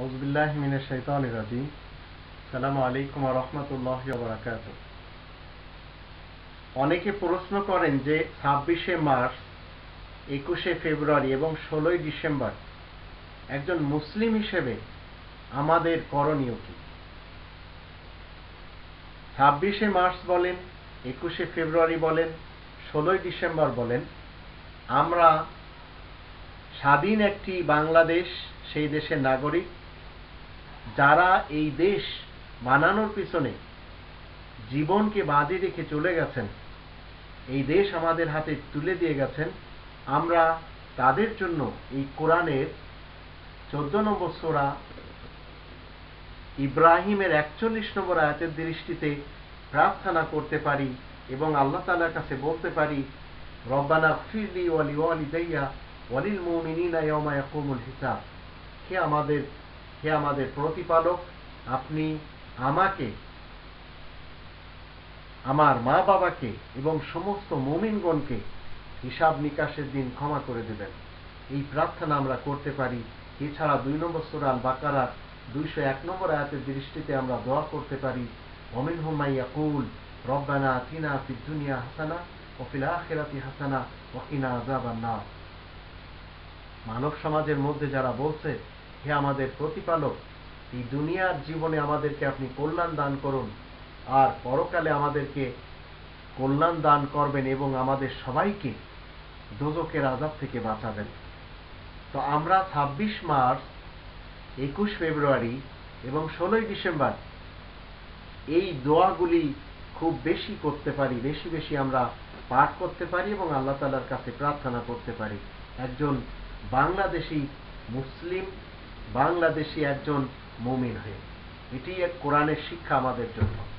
আউজবিল্লাহ মিনের শৈতান রাজিম। সালাম আলাইকুম রহমতুল্লাহ বারাকাত অনেকে প্রশ্ন করেন যে ছাব্বিশে মার্চ, একুশে ফেব্রুয়ারি এবং ষোলোই ডিসেম্বর একজন মুসলিম হিসেবে আমাদের করণীয় কি? ছাব্বিশে মার্চ বলেন, একুশে ফেব্রুয়ারি বলেন, ষোলোই ডিসেম্বর বলেন, আমরা স্বাধীন একটি বাংলাদেশ, সেই দেশের নাগরিক যারা এই দেশ বানানোর পিছনে জীবনকে বাজি রেখে চলে গেছেন, এই দেশ আমাদের হাতে তুলে দিয়ে গেছেন, আমরা তাদের জন্য এই কোরআনের চোদ্দ নম্বর সোরা ইব্রাহিমের একচল্লিশ নম্বর আয়াতের দৃষ্টিতে প্রার্থনা করতে পারি এবং আল্লাহ তালার কাছে বলতে পারি, রব্বানা ফিরলি ওয়ালি ওয়ালি দাইয়া ওয়ালিল মুমিনিনা ইয়াউমা ইয়াকুমুল হিসাব। কে আমাদের হে আমাদের প্রতিপালক, আপনি আমাকে, আমার মা বাবাকে এবং সমস্ত মুমিনগণকে হিসাব নিকাশের দিন ক্ষমা করে দেবেন। এই প্রার্থনা আমরা করতে পারি। এছাড়া দুই নম্বর সুরাল বাকারার দুইশো এক নম্বর আয়াতের দৃষ্টিতে আমরা দোয়া করতে পারি। অমিন হুমাইয়া কুল রব্বানা আতিনা ফিদ দুনিয়া হাসানা ওফিল আখিরাতি হাসানা ওকিনা আজাবান না মানব সমাজের মধ্যে যারা বলছে হে আমাদের প্রতিপালক, এই দুনিয়ার জীবনে আমাদেরকে আপনি কল্যাণ দান করুন, আর পরকালে আমাদেরকে কল্যাণ দান করবেন এবং আমাদের সবাইকে দোজকের আজাব থেকে বাঁচাবেন। তো আমরা ছাব্বিশ মার্চ, একুশ ফেব্রুয়ারি এবং ষোলোই ডিসেম্বর এই দোয়াগুলি খুব বেশি করতে পারি, বেশি বেশি আমরা পাঠ করতে পারি এবং আল্লাহ তালার কাছে প্রার্থনা করতে পারি। একজন বাংলাদেশি মুসলিম বাংলাদেশি একজন মমিন হয়ে। এটি এক কোরআনের শিক্ষা আমাদের জন্য।